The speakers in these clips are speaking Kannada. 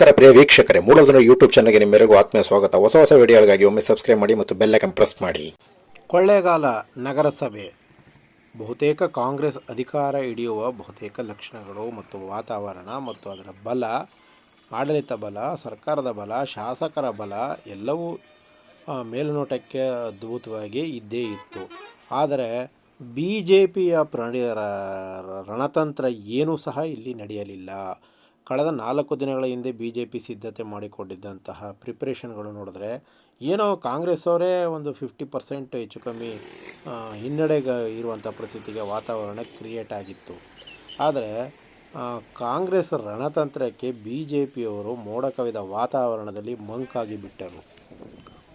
ನಮಸ್ಕಾರ ಪ್ರಿಯ ವೀಕ್ಷಕರೇ ಮೂಲಧನ ಯೂಟ್ಯೂಬ್ ಚಾನಲ್ಗೆ ನಿಮ್ಮೆಲ್ಲರಿಗೂ ಆತ್ಮೀಯ ಸ್ವಾಗತ. ಹೊಸ ಹೊಸ ವಿಡಿಯೋಗಳಿಗಾಗಿ ಒಮ್ಮೆ ಸಬ್ಸ್ಕ್ರೈಬ್ ಮಾಡಿ ಮತ್ತು ಬೆಲ್ಲೈಕನ್ ಪ್ರೆಸ್ ಮಾಡಿ. ಕೊಳ್ಳೇಗಾಲ ನಗರಸಭೆ. ಬಹುತೇಕ ಕಾಂಗ್ರೆಸ್ ಅಧಿಕಾರ ಹಿಡಿಯುವ ಬಹುತೇಕ ಲಕ್ಷಣಗಳು ಮತ್ತು ವಾತಾವರಣ ಮತ್ತು ಅದರ ಬಲ, ಆಡಳಿತ ಬಲ, ಸರ್ಕಾರದ ಬಲ, ಶಾಸಕರ ಬಲ ಎಲ್ಲವೂ ಮೇಲುನೋಟಕ್ಕೆ ಅದ್ಭುತವಾಗಿ ಇದ್ದೇ ಇತ್ತು. ಆದರೆ ಬಿ ಜೆ ಪಿಯ ಪ್ರಣಿ ರಣತಂತ್ರ ಏನೂ ಸಹ ಇಲ್ಲಿ ನಡೆಯಲಿಲ್ಲ. ಕಳೆದ ನಾಲ್ಕು ದಿನಗಳ ಹಿಂದೆ ಬಿ ಜೆ ಪಿ ಸಿದ್ಧತೆ ಮಾಡಿಕೊಂಡಿದ್ದಂತಹ ಪ್ರಿಪ್ರೇಷನ್ಗಳು ನೋಡಿದ್ರೆ, ಏನೋ ಕಾಂಗ್ರೆಸ್ ಅವರೇ ಒಂದು ಫಿಫ್ಟಿ ಪರ್ಸೆಂಟ್ ಹೆಚ್ಚು ಕಮ್ಮಿ ಹಿನ್ನಡೆಗೆ ಇರುವಂಥ ಪರಿಸ್ಥಿತಿಗೆ ವಾತಾವರಣ ಕ್ರಿಯೇಟ್ ಆಗಿತ್ತು. ಆದರೆ ಕಾಂಗ್ರೆಸ್ ರಣತಂತ್ರಕ್ಕೆ ಬಿ ಜೆ ಪಿಯವರು ಮೋಡ ಕವಿದ ವಾತಾವರಣದಲ್ಲಿ ಮಂಕಾಗಿ ಬಿಟ್ಟರು.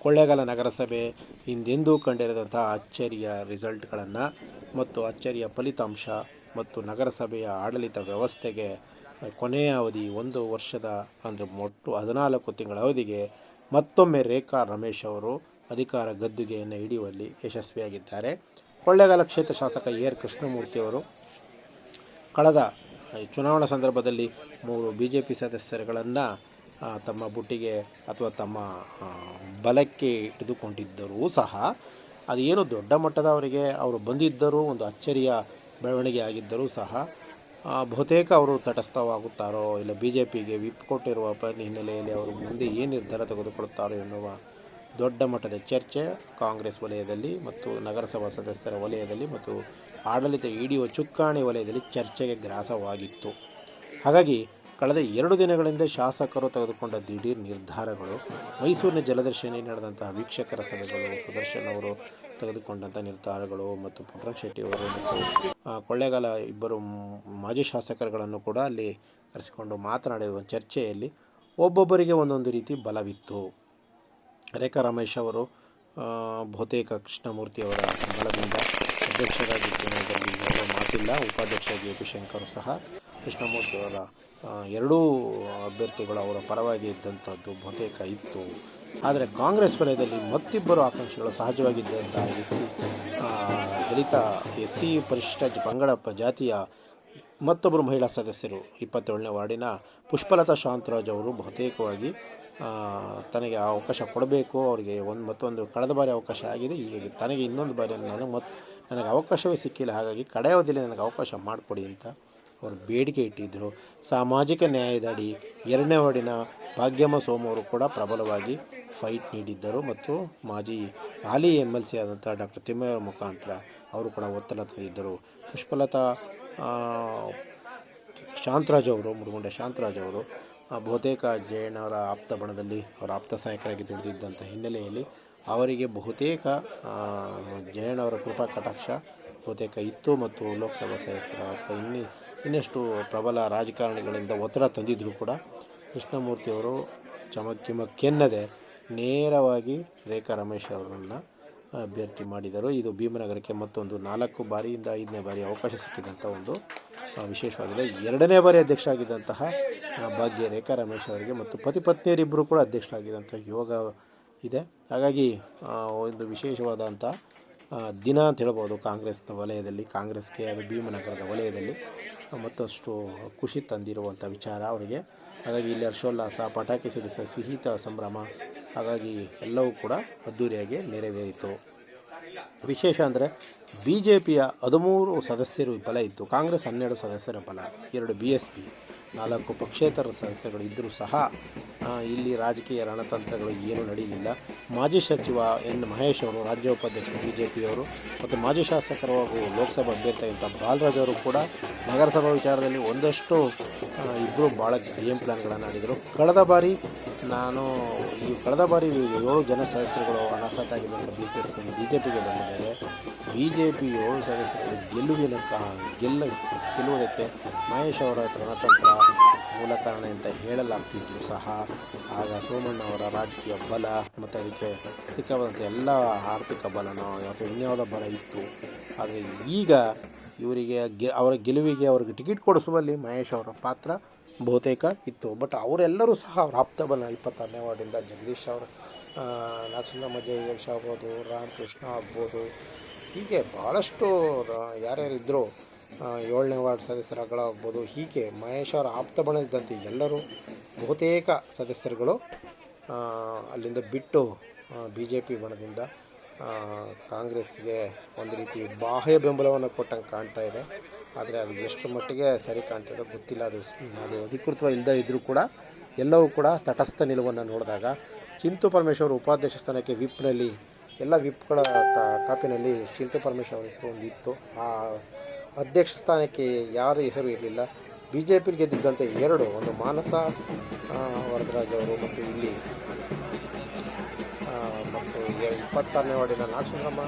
ಕೊಳ್ಳೇಗಾಲ ನಗರಸಭೆ ಹಿಂದೆಂದೂ ಕಂಡಿರದಂತಹ ಅಚ್ಚರಿಯ ರಿಸಲ್ಟ್ಗಳನ್ನು ಮತ್ತು ಅಚ್ಚರಿಯ ಫಲಿತಾಂಶ ಮತ್ತು ನಗರಸಭೆಯ ಆಡಳಿತ ವ್ಯವಸ್ಥೆಗೆ ಕೊನೆಯ ಅವಧಿ ಒಂದು ವರ್ಷದ, ಅಂದರೆ ಮೊಟ್ಟು ಹದಿನಾಲ್ಕು ತಿಂಗಳ ಅವಧಿಗೆ ಮತ್ತೊಮ್ಮೆ ರೇಖಾ ರಮೇಶ್ ಅವರು ಅಧಿಕಾರ ಗದ್ದುಗೆಯನ್ನು ಹಿಡಿಯುವಲ್ಲಿ ಯಶಸ್ವಿಯಾಗಿದ್ದಾರೆ. ಕೊಳ್ಳೇಗಾಲ ಕ್ಷೇತ್ರ ಶಾಸಕ ಎ ಆರ್ ಕೃಷ್ಣಮೂರ್ತಿಯವರು ಕಳೆದ ಚುನಾವಣಾ ಸಂದರ್ಭದಲ್ಲಿ ಮೂರು ಬಿ ಜೆ ಪಿ ಸದಸ್ಯರುಗಳನ್ನು ತಮ್ಮ ಬುಟ್ಟಿಗೆ ಅಥವಾ ತಮ್ಮ ಬಲಕ್ಕೆ ಹಿಡಿದುಕೊಂಡಿದ್ದರೂ ಸಹ ಅದೇನು ದೊಡ್ಡ ಮಟ್ಟದ ಅವರಿಗೆ ಅವರು ಬಂದಿದ್ದರೂ, ಒಂದು ಅಚ್ಚರಿಯ ಬೆಳವಣಿಗೆ ಆಗಿದ್ದರೂ ಸಹ ಬಹುತೇಕ ಅವರು ತಟಸ್ಥವಾಗುತ್ತಾರೋ ಇಲ್ಲ ಬಿ ಜೆ ಪಿಗೆ ವಿಪ್ ಕೊಟ್ಟಿರುವ ಹಿನ್ನೆಲೆಯಲ್ಲಿ ಅವರು ಮುಂದೆ ಏನು ನಿರ್ಧಾರ ತೆಗೆದುಕೊಳ್ಳುತ್ತಾರೋ ಎನ್ನುವ ದೊಡ್ಡ ಮಟ್ಟದ ಚರ್ಚೆ ಕಾಂಗ್ರೆಸ್ ವಲಯದಲ್ಲಿ ಮತ್ತು ನಗರಸಭಾ ಸದಸ್ಯರ ವಲಯದಲ್ಲಿ ಮತ್ತು ಆಡಳಿತ ಇಡಿಯುವ ಚುಕ್ಕಾಣಿ ವಲಯದಲ್ಲಿ ಚರ್ಚೆಗೆ ಗ್ರಾಸವಾಗಿತ್ತು. ಹಾಗಾಗಿ ಕಳೆದ ಎರಡು ದಿನಗಳಿಂದ ಶಾಸಕರು ತೆಗೆದುಕೊಂಡ ದಿಢೀರ್ ನಿರ್ಧಾರಗಳು ಮೈಸೂರಿನ ಜಲದರ್ಶಿನಿ ನಡೆದಂತಹ ವೀಕ್ಷಕರ ಸಭೆಗಳು, ಸುದರ್ಶನ್ ಅವರು ತೆಗೆದುಕೊಂಡಂಥ ನಿರ್ಧಾರಗಳು ಮತ್ತು ಪುಟ್ಟರಂಗ ಶೆಟ್ಟಿ ಅವರು ಮತ್ತು ಕೊಳ್ಳೇಗಾಲ ಇಬ್ಬರು ಮಾಜಿ ಶಾಸಕರುಗಳನ್ನು ಕೂಡ ಅಲ್ಲಿ ಕರೆಸಿಕೊಂಡು ಮಾತನಾಡಿರುವ ಚರ್ಚೆಯಲ್ಲಿ ಒಬ್ಬೊಬ್ಬರಿಗೆ ಒಂದೊಂದು ರೀತಿ ಬಲವಿತ್ತು. ರೇಖಾ ರಮೇಶ್ ಅವರು ಬಹುತೇಕ ಕೃಷ್ಣಮೂರ್ತಿ ಅವರ ಬಲದಿಂದ ಅಧ್ಯಕ್ಷರಾಗಿ ಮಾತಿಲ್ಲ, ಉಪಾಧ್ಯಕ್ಷ ಎ ಪಿ ಶಂಕರ್ ಸಹ ಕೃಷ್ಣಮೂರ್ತಿ ಅವರ ಎರಡೂ ಅಭ್ಯರ್ಥಿಗಳು ಅವರ ಪರವಾಗಿ ಇದ್ದಂಥದ್ದು ಬಹುತೇಕ ಇತ್ತು. ಆದರೆ ಕಾಂಗ್ರೆಸ್ ವಲಯದಲ್ಲಿ ಮತ್ತಿಬ್ಬರು ಆಕಾಂಕ್ಷಿಗಳು ಸಹಜವಾಗಿದ್ದಂಥ ಎಸ್ ಸಿ ದಲಿತ ಎಸ್ ಸಿ ಪರಿಶಿಷ್ಟ ಬಂಗಡಪ್ಪ ಪಂಗಡ ಜಾತಿಯ ಮತ್ತೊಬ್ಬರು ಮಹಿಳಾ ಸದಸ್ಯರು ಇಪ್ಪತ್ತೇಳನೇ ವಾರ್ಡಿನ ಪುಷ್ಪಲತಾ ಶಾಂತರಾಜ್ ಅವರು ಬಹುತೇಕವಾಗಿ ತನಗೆ ಅವಕಾಶ ಕೊಡಬೇಕು, ಅವರಿಗೆ ಒಂದು ಮತ್ತೊಂದು ಕಳೆದ ಬಾರಿ ಅವಕಾಶ ಆಗಿದೆ ಹೀಗಾಗಿ ತನಗೆ ಇನ್ನೊಂದು ಬಾರಿ ನನಗೆ ಮತ್ತು ನನಗೆ ಅವಕಾಶವೇ ಸಿಕ್ಕಿಲ್ಲ, ಹಾಗಾಗಿ ಕಡೆಯವಧಿಯಲ್ಲಿ ನನಗೆ ಅವಕಾಶ ಮಾಡಿಕೊಡಿ ಅಂತ ಅವರು ಬೇಡಿಕೆ ಇಟ್ಟಿದ್ದರು ಸಾಮಾಜಿಕ ನ್ಯಾಯದ ಅಡಿ ಎರಡನೇ ವಾರ್ಡಿನ ಭಾಗ್ಯಮ್ಮ ಸೋಮವರು ಕೂಡ ಪ್ರಬಲವಾಗಿ ಫೈಟ್ ನೀಡಿದ್ದರು ಮತ್ತು ಮಾಜಿ ಹಾಲಿ ಎಂ ಎಲ್ ಸಿ ಆದಂಥ ಡಾಕ್ಟರ್ ತಿಮ್ಮಯ್ಯವರ ಮುಖಾಂತರ ಅವರು ಕೂಡ ಒತ್ತಡ ತಂದಿದ್ದರು ಪುಷ್ಪಲತಾ ಶಾಂತರಾಜ್ ಅವರು ಮುಡುಗುಂಡೆ ಶಾಂತರಾಜ್ ಅವರು ಬಹುತೇಕ ಜಯಣ್ಣವರ ಆಪ್ತ ಬಣದಲ್ಲಿ ಅವರ ಆಪ್ತ ಸಹಾಯಕರಾಗಿ ತಿಳಿದಿದ್ದಂಥ ಹಿನ್ನೆಲೆಯಲ್ಲಿ ಅವರಿಗೆ ಬಹುತೇಕ ಜಯಣ್ಣ ಜಯಣ್ಣವರ ಕೃಪಾ ಕಟಾಕ್ಷ, ಬಹುತೇಕ ಇತ್ತು ಮತ್ತು ಲೋಕಸಭಾ ಸದಸ್ಯರ, ಇನ್ನಿ ಇನ್ನಷ್ಟು ಪ್ರಬಲ ರಾಜಕಾರಣಿಗಳಿಂದ ಒತ್ತಡ ತಂದಿದ್ದರೂ ಕೂಡ ಕೃಷ್ಣಮೂರ್ತಿಯವರು ಚಮಕ್ಕಿಮಕ್ಕೆನ್ನದೆ ನೇರವಾಗಿ ರೇಖಾ ರಮೇಶ್ ಅವರನ್ನು ಅಭ್ಯರ್ಥಿ ಮಾಡಿದರು. ಇದು ಭೀಮನಗರಕ್ಕೆ ಮತ್ತೊಂದು ನಾಲ್ಕು ಬಾರಿಯಿಂದ ಐದನೇ ಬಾರಿ ಅವಕಾಶ ಸಿಕ್ಕಿದಂಥ ಒಂದು ವಿಶೇಷವಾಗಿದೆ. ಎರಡನೇ ಬಾರಿ ಅಧ್ಯಕ್ಷರಾಗಿದ್ದಂತಹ ಭಾಗ್ಯ ರೇಖಾ ರಮೇಶ್ ಅವರಿಗೆ ಮತ್ತು ಪತಿ ಪತ್ನಿಯರಿಬ್ಬರು ಕೂಡ ಅಧ್ಯಕ್ಷರಾಗಿದ್ದಂಥ ಯೋಗ ಇದೆ. ಹಾಗಾಗಿ ಒಂದು ವಿಶೇಷವಾದಂಥ ದಿನ ಅಂತ ಹೇಳ್ಬೋದು ಕಾಂಗ್ರೆಸ್ನ ವಲಯದಲ್ಲಿ, ಕಾಂಗ್ರೆಸ್ಗೆ ಅದು ಭೀಮನಗರದ ವಲಯದಲ್ಲಿ. ಮತ್ತಷ್ಟು ಖುಷಿ ತಂದಿರುವಂಥ ವಿಚಾರ ಅವರಿಗೆ. ಹಾಗಾಗಿ ಇಲ್ಲಿ ಹರ್ಷೋಲ್ಲಾಸ, ಪಟಾಕಿ ಸಿಡಿಸ ಸಿಹಿತ ಸಂಭ್ರಮ, ಹಾಗಾಗಿ ಎಲ್ಲವೂ ಕೂಡ ಅದ್ದೂರಿಯಾಗಿ ನೆರವೇರಿತು. ವಿಶೇಷ ಅಂದರೆ ಬಿ ಜೆ ಪಿಯ ಹದಿಮೂರು ಸದಸ್ಯರು ಬಲ ಇತ್ತು. ಕಾಂಗ್ರೆಸ್ ಹನ್ನೆರಡು ಸದಸ್ಯರ ಬಲ, ಎರಡು ಬಿ ಎಸ್ ಪಿ, ನಾಲ್ಕು ಪಕ್ಷೇತರ ಸದಸ್ಯಗಳು ಇದ್ದರೂ ಸಹ ಇಲ್ಲಿ ರಾಜಕೀಯ ರಣತಂತ್ರಗಳು ಏನೂ ನಡೆಯಲಿಲ್ಲ. ಮಾಜಿ ಸಚಿವ ಎನ್ ಮಹೇಶ್ ಅವರು, ರಾಜ್ಯ ಉಪಾಧ್ಯಕ್ಷ ಬಿ ಜೆ ಪಿಯವರು ಮತ್ತು ಮಾಜಿ ಶಾಸಕರು ಹಾಗೂ ಲೋಕಸಭಾ ಅಭ್ಯರ್ಥಿಯಾದಂಥ ಬಾಲರಾಜ್ ಅವರು ಕೂಡ ನಗರಸಭಾ ವಿಚಾರದಲ್ಲಿ ಒಂದಷ್ಟು ಇಬ್ಬರು ಭಾಳ ಗೇಮ್ ಪ್ಲ್ಯಾನ್ಗಳನ್ನು ಆಡಿದರು ಕಳೆದ ಬಾರಿ ನಾನು, ಈ ಕಳೆದ ಬಾರಿ ಏಳು ಜನ ಸದಸ್ಯರುಗಳು ಅನಾಥಾತ ಆಗಿದ್ದಂಥ ಬಿ ಪಿ ಬಿ ಜೆ ಪಿಗೆ ಬಂದ ಮೇಲೆ ಬಿ ಜೆ ಪಿ ಏಳು ಸದಸ್ಯರು ಗೆಲ್ಲುವಿನ ಗೆಲ್ಲ, ಗೆಲ್ಲುವುದಕ್ಕೆ ಮಹೇಶ್ ಅವರ ರಣತಂತ್ರ ಮೂಲ ಕಾರಣ ಅಂತ ಹೇಳಲಾಗ್ತಿದ್ರು ಸಹ. ಆಗ ಸೋಮಣ್ಣ ಅವರ ರಾಜಕೀಯ ಬಲ ಮತ್ತು ಅದಕ್ಕೆ ಸಿಕ್ಕಾಬಂದಂಥ ಎಲ್ಲ ಆರ್ಥಿಕ ಬಲನೋ ಅಥವಾ ಇನ್ಯಾವುದೋ ಬಲ ಇತ್ತು. ಆದರೆ ಈಗ ಇವರಿಗೆ ಅವರ ಗೆಲುವಿಗೆ ಅವ್ರಿಗೆ ಟಿಕೆಟ್ ಕೊಡಿಸುವಲ್ಲಿ ಮಹೇಶ್ ಅವರ ಪಾತ್ರ ಬಹುತೇಕ ಇತ್ತು. ಬಟ್ ಅವರೆಲ್ಲರೂ ಸಹ ಅವ್ರ ಆಪ್ತ ಬಲ ಇಪ್ಪತ್ತಾರನೇ ವಾರ್ಡಿಂದ ಜಗದೀಶ್ ಅವರು ನಾಗಚಂದ್ರ ಮಜ್ಜೇಶ್ ಆಗ್ಬೋದು, ರಾಮಕೃಷ್ಣ ಆಗ್ಬೋದು. ಹೀಗೆ ಭಾಳಷ್ಟು ಯಾರ್ಯಾರಿದ್ದರು ಏಳನೇ ವಾರ್ಡ್ ಸದಸ್ಯರುಗಳಾಗ್ಬೋದು ಹೀಗೆ ಮಹೇಶ್ ಅವರ ಆಪ್ತ ಬಣ ಎಲ್ಲರೂ ಬಹುತೇಕ ಸದಸ್ಯರುಗಳು ಅಲ್ಲಿಂದ ಬಿಟ್ಟು ಬಿ ಜೆ ಪಿ ಬಣದಿಂದ ಕಾಂಗ್ರೆಸ್ಗೆ ಒಂದು ರೀತಿ ಬಾಹ್ಯ ಬೆಂಬಲವನ್ನು ಕೊಟ್ಟಂಗೆ ಕಾಣ್ತಾ ಇದೆ. ಆದರೆ ಅದು ಎಷ್ಟು ಮಟ್ಟಿಗೆ ಸರಿ ಕಾಣ್ತಿದೋ ಗೊತ್ತಿಲ್ಲ. ಅದು ಅದು ಅಧಿಕೃತವಾಗಿ ಇಲ್ಲದೇ ಇದ್ದರೂ ಕೂಡ ಎಲ್ಲವೂ ಕೂಡ ತಟಸ್ಥ ನಿಲುವನ್ನು ನೋಡಿದಾಗ ಚಿಂತು ಪರಮೇಶ್ವರ್ ಉಪಾಧ್ಯಕ್ಷ ಸ್ಥಾನಕ್ಕೆ ವಿಪ್ನಲ್ಲಿ, ಎಲ್ಲ ವಿಪ್ಗಳ ಕಾಪಿನಲ್ಲಿ ಚಿಂತು ಪರಮೇಶ್ವರ್ ಹೆಸರು ಒಂದು ಇತ್ತು ಆ ಅಧ್ಯಕ್ಷ ಸ್ಥಾನಕ್ಕೆ ಯಾರ ಹೆಸರು ಇರಲಿಲ್ಲ. ಬಿ ಜೆ ಪಿಲಿ ಗೆದ್ದಿದ್ದಂತೆ ಎರಡು, ಒಂದು ಮಾನಸ ವರದರಾಜ್ ಅವರು ಮತ್ತು ಇಲ್ಲಿ ಮತ್ತು ಇಪ್ಪತ್ತಾರನೇ ವಾರ್ಡಿನ ನಾಗಸುಂದ್ರಮ್ಮ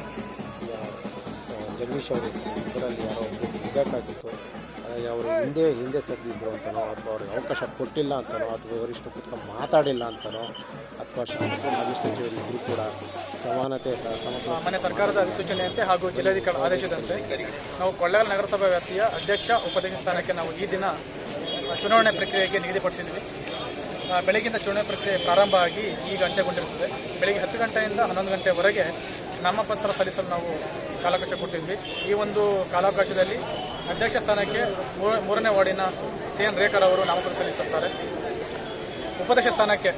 ಜಗದೀಶ್ ಅವರ ಹೆಸರು ಇದರಲ್ಲಿ ಯಾರೋ ಒಬ್ಬರು ಹೆಸರು ಇರಬೇಕಾಗಿತ್ತು ಅವರು ಹಿಂದೆ ಹಿಂದೆ ಸರಿದಿದ್ರು ಅಂತನೋ, ಅಥವಾ ಅವ್ರಿಗೆ ಅವಕಾಶ ಕೊಟ್ಟಿಲ್ಲ ಅಂತನೋ, ಅಥವಾ ವರಿಷ್ಠರು ಕುತ್ಕೊಂಡು ಮಾತಾಡಿಲ್ಲ ಅಂತನೋ, ಅಥವಾ ಶಾಸಕರು ಮಾಜಿ ಸಚಿವರು ಇಬ್ಬರು ಕೂಡ ಸಮಾನತೆ ಮನೆ ಸರ್ಕಾರದ ಅಧಿಸೂಚನೆಯಂತೆ ಹಾಗೂ ಜಿಲ್ಲಾಧಿಕಾರಿ ಆದೇಶದಂತೆ ನಾವು ಕೊಳ್ಳೇಗಾಲ ನಗರಸಭಾ ವ್ಯಾಪ್ತಿಯ ಅಧ್ಯಕ್ಷ ಉಪಾಧ್ಯಕ್ಷ ಸ್ಥಾನಕ್ಕೆ ನಾವು ಈ ದಿನ ಚುನಾವಣೆ ಪ್ರಕ್ರಿಯೆಗೆ ನಿಗದಿಪಡಿಸಿದ್ದೀವಿ. ಬೆಳಗಿನ ಚುನಾವಣೆ ಪ್ರಕ್ರಿಯೆ ಪ್ರಾರಂಭ ಆಗಿ ಈಗ ಗಂಟೆಗೊಂಡಿರುತ್ತದೆ. ಬೆಳಗ್ಗೆ ಹತ್ತು ಗಂಟೆಯಿಂದ ಹನ್ನೊಂದು ಗಂಟೆವರೆಗೆ ನಾಮಪತ್ರ ಸಲ್ಲಿಸಲು ನಾವು ಕಾಲಾವಕಾಶ ಕೊಟ್ಟಿದ್ವಿ. ಈ ಒಂದು ಕಾಲಾವಕಾಶದಲ್ಲಿ ಅಧ್ಯಕ್ಷ ಸ್ಥಾನಕ್ಕೆ ಮೂರ- ಮೂರನೇ ವಾರ್ಡಿನ ಸಿ ಎನ್ ರೇಖರ್ ಅವರು ನಾಮಪತ್ರ ಸಲ್ಲಿಸುತ್ತಾರೆ. ಉಪಾಧ್ಯಕ್ಷ ಸ್ಥಾನಕ್ಕೆ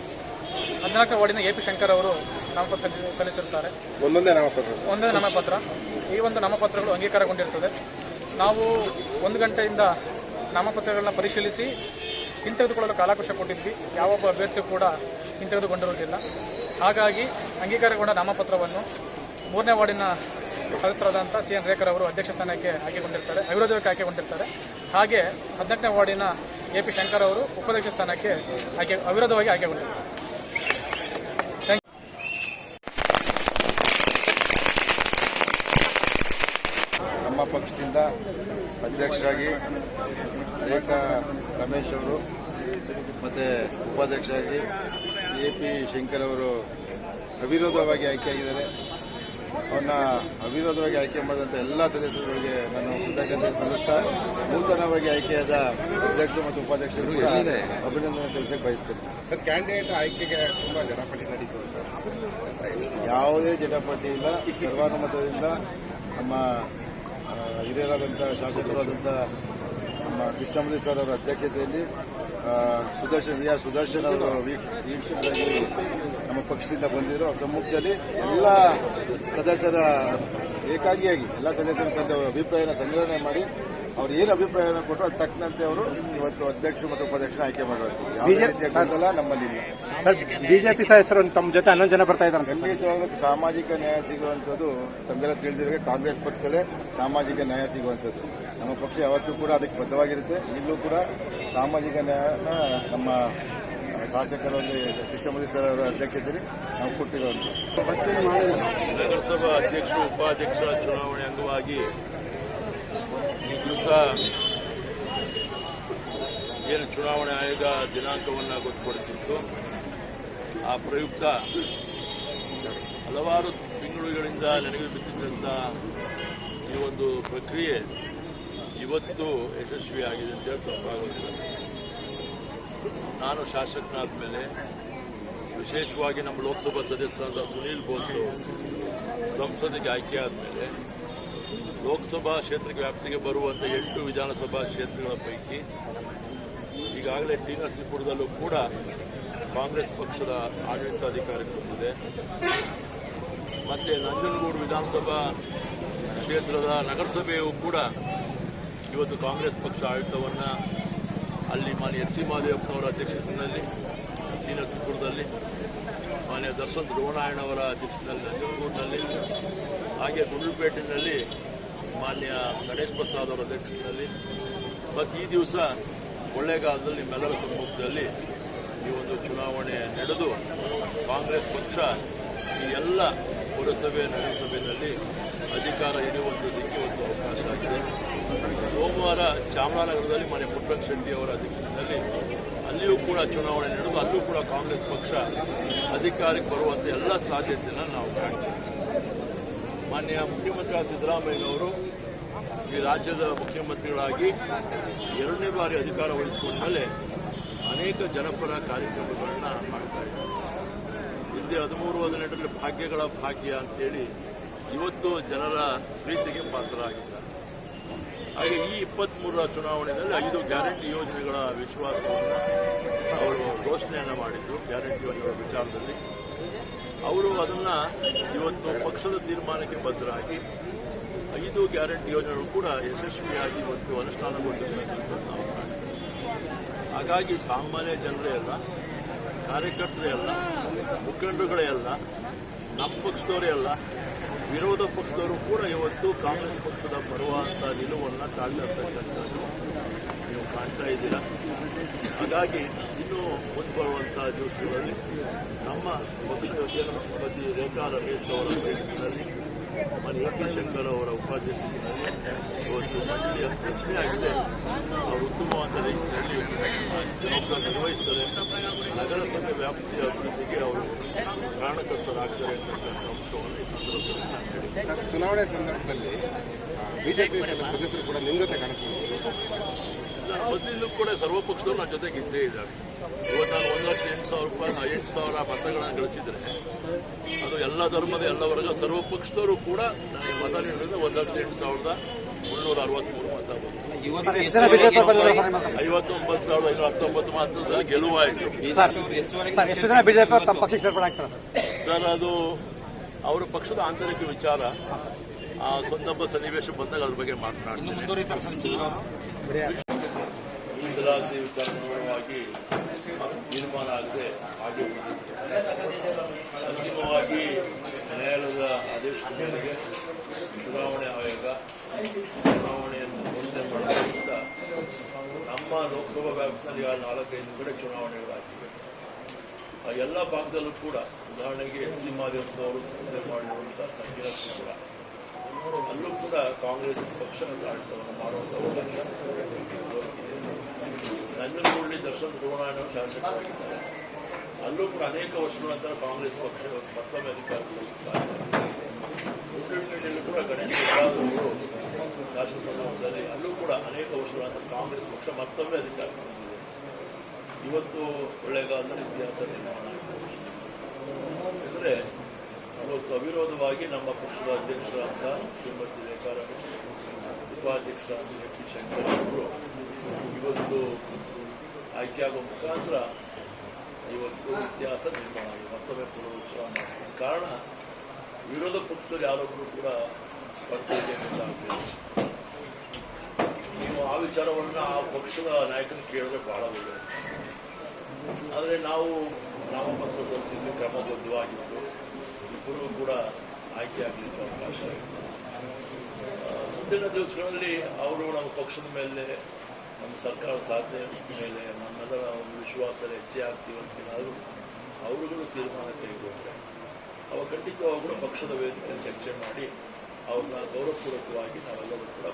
ಹದಿನಾಲ್ಕನೇ ವಾರ್ಡಿನ ಎ ಪಿ ಶಂಕರ್ ಅವರು ನಾಮಪತ್ರ ಸಲ್ಲಿಸಿ- ಸಲ್ಲಿಸಿರುತ್ತಾರೆ. ಒಂದೊಂದೇ ನಾಮಪತ್ರ ಒಂದೊಂದೇ ಒಂದೇ ನಾಮಪತ್ರ. ಈ ಒಂದು ನಾಮಪತ್ರಗಳು ಅಂಗೀಕಾರಗೊಂಡಿರ್ತದೆ. ನಾವು ಒಂದು ಗಂಟೆಯಿಂದ ನಾಮಪತ್ರಗಳನ್ನ ಪರಿಶೀಲಿಸಿ ಹಿಂತೆಗೆದುಕೊಳ್ಳಲು ಕಾಲಾವಕಾಶ ಕೊಟ್ಟಿದ್ವಿ. ಯಾವೊಬ್ಬ ಅಭ್ಯರ್ಥಿ ಕೂಡ ಹಿಂತೆಗೆದುಕೊಂಡಿರುವುದಿಲ್ಲ. ಹಾಗಾಗಿ ಅಂಗೀಕಾರಗೊಂಡ ನಾಮಪತ್ರವನ್ನು ಮೂರನೇ ವಾರ್ಡಿನ ಸದಸ್ಯರಾದಂಥ ಸಿ ಎನ್ ರೇಖರ್ ಅವರು ಅಧ್ಯಕ್ಷ ಸ್ಥಾನಕ್ಕೆ ಆಯ್ಕೆಗೊಂಡಿರ್ತಾರೆ, ಅವಿರೋಧವಾಗಿ ಆಯ್ಕೆಗೊಂಡಿರ್ತಾರೆ. ಹಾಗೆ ಹದಿನೆಂಟನೇ ವಾರ್ಡಿನ ಎ ಪಿ ಶಂಕರ್ ಅವರು ಉಪಾಧ್ಯಕ್ಷ ಸ್ಥಾನಕ್ಕೆ ಆಯ್ಕೆ, ಅವಿರೋಧವಾಗಿ ಆಯ್ಕೆಗೊಂಡಿರ್ತಾರೆ. ನಮ್ಮ ಪಕ್ಷದಿಂದ ಅಧ್ಯಕ್ಷರಾಗಿ ರೇಖಾ ರಮೇಶ್ ಅವರು ಮತ್ತು ಉಪಾಧ್ಯಕ್ಷರಾಗಿ ಎ ಪಿ ಶಂಕರ್ ಅವರು ಅವಿರೋಧವಾಗಿ ಆಯ್ಕೆಯಾಗಿದ್ದಾರೆ. ಅವನ್ನ ಅವಿರೋಧವಾಗಿ ಆಯ್ಕೆ ಮಾಡಿದಂಥ ಎಲ್ಲ ಸದಸ್ಯರುಗಳಿಗೆ ನಾನು ಕೃತಜ್ಞತೆ ಸಲ್ಲಿಸ್ತಾ ನೂತನವಾಗಿ ಆಯ್ಕೆಯಾದ ಅಧ್ಯಕ್ಷರು ಮತ್ತು ಉಪಾಧ್ಯಕ್ಷರು ಅಭಿನಂದನೆ ಸಲ್ಲಿಸಕ್ಕೆ ಬಯಸ್ತೇನೆ. ಸರ್ ಕ್ಯಾಂಡಿಡೇಟ್ ಆಯ್ಕೆಗೆ ತುಂಬಾ ಜಟಾಪಟಿ ನಡೀತು ಅಂತ ಯಾವುದೇ ಜಟಾಪಟಿ ಇಲ್ಲ. ಸರ್ವಾನುಮತದಿಂದ ನಮ್ಮ ಹಿರಿಯರಾದಂತಹ ಹಿರಿಯರಾದಂಥ ಶಾಸಕರಾದಂಥ ನಮ್ಮ ಕೃಷ್ಣಮೂರ್ತಿ ಸರ್ ಅವರ ಅಧ್ಯಕ್ಷತೆಯಲ್ಲಿ ಸುದರ್ಶನ್ ವಿ ಆರ್ ಸುದರ್ಶನ್ ಅವರು ವೀಕ್ಷ- ವೀಕ್ಷಕರಾಗಿ ನಮ್ಮ ಪಕ್ಷದಿಂದ ಬಂದಿದ್ರು ಅವ್ರ ಸಮ್ಮುಖದಲ್ಲಿ ಎಲ್ಲ ಸದಸ್ಯರ ಏಕಾಂಗಿಯಾಗಿ ಎಲ್ಲ ಸದಸ್ಯರ ತಂದೆ ಅವರ ಅಭಿಪ್ರಾಯನ ಸಂಗ್ರಹಣೆ ಮಾಡಿ ಅವ್ರು ಏನು ಅಭಿಪ್ರಾಯನ ಕೊಟ್ಟರು ಅದು ತಕ್ಕಂತೆ ಅವರು ಇವತ್ತು ಅಧ್ಯಕ್ಷರು ಮತ್ತು ಉಪಾಧ್ಯಕ್ಷನ ಆಯ್ಕೆ ಮಾಡಬೇಕು ಯಾವುದೇ ರೀತಿಯ ಗೊಂದಲ ನಮ್ಮಲ್ಲಿ ಇಲ್ಲ. ಬಿಜೆಪಿ ಸದಸ್ಯರು ತಮ್ಮ ಜೊತೆ ಹನ್ನೊಂದು ಜನ ಬರ್ತಾ ಇದ್ದಾರೆ ಖಂಡಿತವಾಗ ಸಾಮಾಜಿಕ ನ್ಯಾಯ ಸಿಗುವಂಥದ್ದು ತಮ್ಮೆಲ್ಲ ತಿಳಿದಿರೋ ಕಾಂಗ್ರೆಸ್ ಪಕ್ಷದಲ್ಲೇ ಸಾಮಾಜಿಕ ನ್ಯಾಯ ಸಿಗುವಂಥದ್ದು. ನಮ್ಮ ಪಕ್ಷ ಯಾವತ್ತೂ ಕೂಡ ಅದಕ್ಕೆ ಬದ್ಧವಾಗಿರುತ್ತೆ. ಈಗಲೂ ಕೂಡ ಸಾಮಾಜಿಕ ನ್ಯಾಯನ ನಮ್ಮ ಶಾಸಕರಲ್ಲಿ ಕೃಷ್ಣಮೂರ್ತಿ ಸರ್ ಅವರ ಅಧ್ಯಕ್ಷತೆಯಲ್ಲಿ ನಾವು ಕೊಟ್ಟಿರುವಂಥದ್ದು. ನಗರಸಭಾ ಅಧ್ಯಕ್ಷ, ಉಪಾಧ್ಯಕ್ಷ ಚುನಾವಣೆ ಅಂಗವಾಗಿ ಈ ದಿವಸ ಏನು ಚುನಾವಣೆ ಆಯೋಗ ದಿನಾಂಕವನ್ನು ಗೊತ್ತುಪಡಿಸಿತ್ತು. ಆ ಪ್ರಯುಕ್ತ ಹಲವಾರು ತಿಂಗಳುಗಳಿಂದ ನನಗೆ ಬಿದ್ದಿದ್ದಂಥ ಈ ಒಂದು ಪ್ರಕ್ರಿಯೆ ಇವತ್ತು ಯಶಸ್ವಿಯಾಗಿದೆ ಅಂತ ಹೇಳಿ ತಪ್ಪಾಗೋದಿಲ್ಲ ನಾನು ಶಾಸಕನಾದ ಮೇಲೆ ವಿಶೇಷವಾಗಿ ನಮ್ಮ ಲೋಕಸಭಾ ಸದಸ್ಯರಾದ ಸುನೀಲ್ ಬೋಸ್ರು ಸಂಸದಿಗೆ ಆಯ್ಕೆ ಆದಮೇಲೆ ಲೋಕಸಭಾ ಕ್ಷೇತ್ರ ವ್ಯಾಪ್ತಿಗೆ ಬರುವಂಥ ಎಂಟು ವಿಧಾನಸಭಾ ಕ್ಷೇತ್ರಗಳ ಪೈಕಿ ಈಗಾಗಲೇ ಟಿ ನರಸೀಪುರದಲ್ಲೂ ಕೂಡ ಕಾಂಗ್ರೆಸ್ ಪಕ್ಷದ ಆಡಳಿತಾಧಿಕಾರಕ್ಕೆ ಬಂದಿದೆ. ಮತ್ತು ನಂಜನಗೂಡು ವಿಧಾನಸಭಾ ಕ್ಷೇತ್ರದ ನಗರಸಭೆಯೂ ಕೂಡ ಇವತ್ತು ಕಾಂಗ್ರೆಸ್ ಪಕ್ಷ ಆಡಳಿತವನ್ನು ಅಲ್ಲಿ ಮಾನ್ಯ ಎಸ್ ಸಿ ಮಹದೇವಪ್ಪನವರ ಅಧ್ಯಕ್ಷತೆಯಲ್ಲಿ ಟಿ ನರಸೀಪುರದಲ್ಲಿ ಮಾನ್ಯ ದರ್ಶನ್ ಧ್ರುವನಾರಾಯಣವರ ಅಧ್ಯಕ್ಷತೆಯಲ್ಲಿ, ನಂಜನಗೂಡಿನಲ್ಲಿ, ಹಾಗೆ ಗುಂಡ್ಲುಪೇಟೆಯಲ್ಲಿ ಮಾನ್ಯ ಗಣೇಶ್ ಪ್ರಸಾದ್ ಅವರ ಅಧ್ಯಕ್ಷತೆಯಲ್ಲಿ. ಮತ್ತು ಈ ದಿವಸ ಕೊಳ್ಳೇಗಾಲದಲ್ಲಿ ನಿಮ್ಮೆಲ್ಲರ ಸಮ್ಮುಖದಲ್ಲಿ ಈ ಒಂದು ಚುನಾವಣೆ ನಡೆದು ಕಾಂಗ್ರೆಸ್ ಪಕ್ಷ ಈ ಎಲ್ಲ ಪುರಸಭೆ, ನಗರಸಭೆಯಲ್ಲಿ ಅಧಿಕಾರ ಹಿಡಿಯುವಂಥದ್ದಕ್ಕೆ ಒಂದು ಅವಕಾಶ ಆಗಿದೆ. ಸೋಮವಾರ ಚಾಮರಾಜನಗರದಲ್ಲಿ ಮಾನ್ಯ ಪುಟ್ಟರಂಗ ಶೆಟ್ಟಿ ಅವರ ಅಧ್ಯಕ್ಷತೆಯಲ್ಲಿ ಅಲ್ಲಿಯೂ ಕೂಡ ಚುನಾವಣೆ ನಡೆದು ಅಲ್ಲೂ ಕೂಡ ಕಾಂಗ್ರೆಸ್ ಪಕ್ಷ ಅಧಿಕಾರಕ್ಕೆ ಬರುವಂಥ ಎಲ್ಲ ಸಾಧ್ಯತೆಯನ್ನು ನಾವು ಕಾಣ್ತೇವೆ. ಮಾನ್ಯ ಮುಖ್ಯಮಂತ್ರಿ ಸಿದ್ದರಾಮಯ್ಯನವರು ಈ ರಾಜ್ಯದ ಮುಖ್ಯಮಂತ್ರಿಗಳಾಗಿ ಎರಡನೇ ಬಾರಿ ಅಧಿಕಾರ ವಹಿಸಿಕೊಂಡ ಮೇಲೆ ಅನೇಕ ಜನಪರ ಕಾರ್ಯಕ್ರಮಗಳನ್ನು ಮಾಡ್ತಾ ಇದ್ದಾರೆ. ಹಿಂದೆ ಹದಿಮೂರು, ಹದಿನೆಂಟರಲ್ಲಿ ಭಾಗ್ಯಗಳ ಭಾಗ್ಯ ಅಂತೇಳಿ ಇವತ್ತು ಜನರ ಪ್ರೀತಿಗೆ ಪಾತ್ರರಾಗಿದ್ದಾರೆ ಹಾಗೆ ಈ ಇಪ್ಪತ್ತ್ಮೂರರ ಚುನಾವಣೆಯಲ್ಲಿ ಐದು ಗ್ಯಾರಂಟಿ ಯೋಜನೆಗಳ ವಿಶ್ವಾಸವನ್ನು ಅವರು ಘೋಷಣೆಯನ್ನು ಮಾಡಿದ್ದು ಗ್ಯಾರಂಟಿ ಯೋಜನೆಗಳ ವಿಚಾರದಲ್ಲಿ ಅವರು ಅದನ್ನು ಇವತ್ತು ಪಕ್ಷದ ತೀರ್ಮಾನಕ್ಕೆ ಬದ್ಧರಾಗಿ ಐದು ಗ್ಯಾರಂಟಿ ಯೋಜನೆಗಳು ಕೂಡ ಯಶಸ್ವಿಯಾಗಿ ಇವತ್ತು ಅನುಷ್ಠಾನಗೊಂಡಿದೆ. ಹಾಗಾಗಿ ಸಾಮಾನ್ಯ ಜನರೇ ಅಲ್ಲ ಕಾರ್ಯಕರ್ತರೇ ಅಲ್ಲ, ಮುಖಂಡರುಗಳೇ ಅಲ್ಲ, ನಮ್ಮ ಪಕ್ಷದವರೇ ಅಲ್ಲ, ವಿರೋಧ ಪಕ್ಷದವರು ಕೂಡ ಇವತ್ತು ಕಾಂಗ್ರೆಸ್ ಪಕ್ಷದ ಬರುವಂಥ ನಿಲುವನ್ನು ತಾಳಿರ್ತಕ್ಕಂಥದ್ದು ನೀವು ಕಾಣ್ತಾ ಇದ್ದೀರಾ. ಹಾಗಾಗಿ ಇನ್ನೂ ಮುಂದೆ ಬರುವಂಥ ದಿವಸಗಳಲ್ಲಿ ನಮ್ಮ ಪಕ್ಷದ ರೇಖಾ ರಮೇಶ್ ಅವರ ನೇತೃತ್ವದಲ್ಲಿ ಮನೆ ಎ ಪಿ ಶಂಕರ್ ಅವರ ಉಪಾಧ್ಯಕ್ಷತೆಯಲ್ಲಿ ಇವತ್ತು ಮಂಡಳಿ ರಚನೆ ಆಗಿದೆ. ಅವರು ಉತ್ತಮವಾದ ರೀತಿಯಲ್ಲಿ ಜವಾಬ್ದಾರಿ ನಿರ್ವಹಿಸ್ತಾರೆ. ನಗರಸಭೆ ವ್ಯಾಪ್ತಿಯ ಅಭಿವೃದ್ಧಿಗೆ ಅವರು ಕಾರಣಕರ್ತರಾಗ್ತಾರೆ ಅಂತಕ್ಕಂಥ ಅಂಶವನ್ನು ಈ ಸಂದರ್ಭದಲ್ಲಿ ಚುನಾವಣೆ ಸಂದರ್ಭದಲ್ಲಿ ಬಿಜೆಪಿ ಸದಸ್ಯರು ಕೂಡ ಜೊತೆ ಕಾಣಿಸ್ಕೊಂಡು ನಾನು ಮೊದಲಿಂದಲೂ ಕೂಡ ಸರ್ವ ಪಕ್ಷದವರು ನನ್ನ ಜೊತೆಗೆ ಇದ್ದೇ ಇದ್ದಾರೆ. ಇವತ್ತು ನಾನು ಒಂದು ಲಕ್ಷ ಎಂಟು ಸಾವಿರ ರೂಪಾಯಿ ಎಂಟು ಸಾವಿರ ಮತಗಳನ್ನು ಗಳಿಸಿದ್ರೆ ಅದು ಎಲ್ಲ ಧರ್ಮದ ಎಲ್ಲ ವರ್ಗ ಸರ್ವ ಪಕ್ಷದವರು ಕೂಡ ನನಗೆ ಮತ ನೀಡಿದ್ರೆ ಒಂದು ಲಕ್ಷ ಎಂಟು ಸಾವಿರದ ಮುನ್ನೂರ ಅರವತ್ತ್ಮೂರು ಮತ ಬಂತು. ಐವತ್ತೊಂಬತ್ತು ಸಾವಿರದ ಐನೂರ ಹತ್ತೊಂಬತ್ತು ಮತದಲ್ಲಿ ಗೆಲುವಾಯಿತು. ಸರ್ ಅದು ಅವರ ಪಕ್ಷದ ಆಂತರಿಕ ವಿಚಾರ ಆ ಸಂದರ್ಭ ಸನ್ನಿವೇಶ ಬಂದಾಗ ಅದ್ರ ಬಗ್ಗೆ ಮಾತನಾಡ್ತೀನಿ. ಮೀಸಲಾತಿ ವಿಚಾರವಾಗಿ ತೀರ್ಮಾನ ಆಗದೆ ಹಾಗೆ. ಅಂತಿಮವಾಗಿ ನ್ಯಾಯಾಲಯದ ಆದೇಶದ ಮೇರೆಗೆ ಚುನಾವಣೆ ಆಯೋಗ ಚುನಾವಣೆಯನ್ನು ಘೋಷಣೆ ಮಾಡುವುದರಿಂದ ನಮ್ಮ ಲೋಕಸಭಾ ವ್ಯಾಪ್ತಿಯಲ್ಲಿ ಆ ನಾಲ್ಕೈದು ಕಡೆ ಚುನಾವಣೆಗಳಾಗಿವೆ ಆ ಎಲ್ಲ ಭಾಗದಲ್ಲೂ ಕೂಡ ಉದಾಹರಣೆಗೆ ಎಸ್ ಸಿ ಮಾದೇವನವರು ಸ್ಪರ್ಧೆ ಮಾಡಿರುವಂಥ ಕೂಡ ಅಲ್ಲೂ ಕೂಡ ಕಾಂಗ್ರೆಸ್ ಪಕ್ಷದ ಆಡಳಿತವನ್ನು ಮಾಡುವಂಥ ಅವಕಾಶ ನಂಜನಗೂಡಲ್ಲಿ ದರ್ಶನ್ ಶಾಸಕ ಶಾಸಕರಾಗಿದ್ದಾರೆ ಅಲ್ಲೂ ಕೂಡ ಅನೇಕ ವರ್ಷಗಳ ನಂತರ ಕಾಂಗ್ರೆಸ್ ಪಕ್ಷ ಮತ್ತೊಮ್ಮೆ ಅಧಿಕಾರಕ್ಕೆ ಮುಂದೂಡಿಕೆಯಲ್ಲಿ ಕೂಡ ಗಣೇಶ ಅವರು ಶಾಸಕ ಅಲ್ಲೂ ಕೂಡ ಅನೇಕ ವರ್ಷಗಳ ನಂತರ ಕಾಂಗ್ರೆಸ್ ಪಕ್ಷ ಮತ್ತೊಮ್ಮೆ ಅಧಿಕಾರ ಇವತ್ತು ಒಳ್ಳೆಗಾಲದ ಇತಿಹಾಸ ನಿರ್ಮಾಣ ಅಂದರೆ ಇವತ್ತು ಅವಿರೋಧವಾಗಿ ನಮ್ಮ ಪಕ್ಷದ ಅಧ್ಯಕ್ಷರಾದ ಶ್ರೀಮತಿ ರೇಖಾ ಎ ಪಿ ಶಂಕರ್ ಅವರು ಇವತ್ತು ಆಯ್ಕೆಯಾಗುವ ಮುಖಾಂತರ ಇವತ್ತು ಇತಿಹಾಸ ನಿರ್ಮಾಣ ಆಗಿದೆ ಮತ್ತೊಮ್ಮೆ ಪುನರುತ್ಸವ ಮಾಡಿದೆ ಕಾರಣ ವಿರೋಧ ಪಕ್ಷದಲ್ಲಿ ಯಾರೊಬ್ಬರು ಕೂಡ ಸ್ಪರ್ಧೆಗೆ ನೀವು ಆ ವಿಚಾರವನ್ನು ಆ ಪಕ್ಷದ ನಾಯಕನ ಕೇಳಿದ್ರೆ ಬಹಳ ಒಳ್ಳೆಯದು ಆದರೆ ನಾವು ನಾಮಪತ್ರ ಸಲ್ಲಿಸಿದ್ದು ಕ್ರಮಬದ್ಧವಾಗಿತ್ತು ಇಬ್ಬರು ಕೂಡ ಆಯ್ಕೆ ಆಗಲಿಕ್ಕೆ ಅವಕಾಶ ಮುಂದಿನ ದಿವಸಗಳಲ್ಲಿ ಅವರು ನಮ್ಮ ಪಕ್ಷದ ಮೇಲೆ, ನಮ್ಮ ಸರ್ಕಾರ ಸಾಧನೆ ಮೇಲೆ, ನಮ್ಮೆಲ್ಲರ ಒಂದು ವಿಶ್ವಾಸದಲ್ಲಿ ಹೆಚ್ಚೆ ಆಗ್ತೀವಿ ಅಂತ ಏನಾದರೂ ಅವರುಗಳು ತೀರ್ಮಾನ ಕೈಗೊಂಡ್ರೆ, ಅವಾಗ ಖಂಡಿತವಾಗಲೂ ಪಕ್ಷದ ವೇದಿಕೆಯಲ್ಲಿ ಚರ್ಚೆ ಮಾಡಿ ಅವ್ರನ್ನ ಗೌರವಪೂರ್ವಕವಾಗಿ ನಾವೆಲ್ಲರೂ ಕೂಡ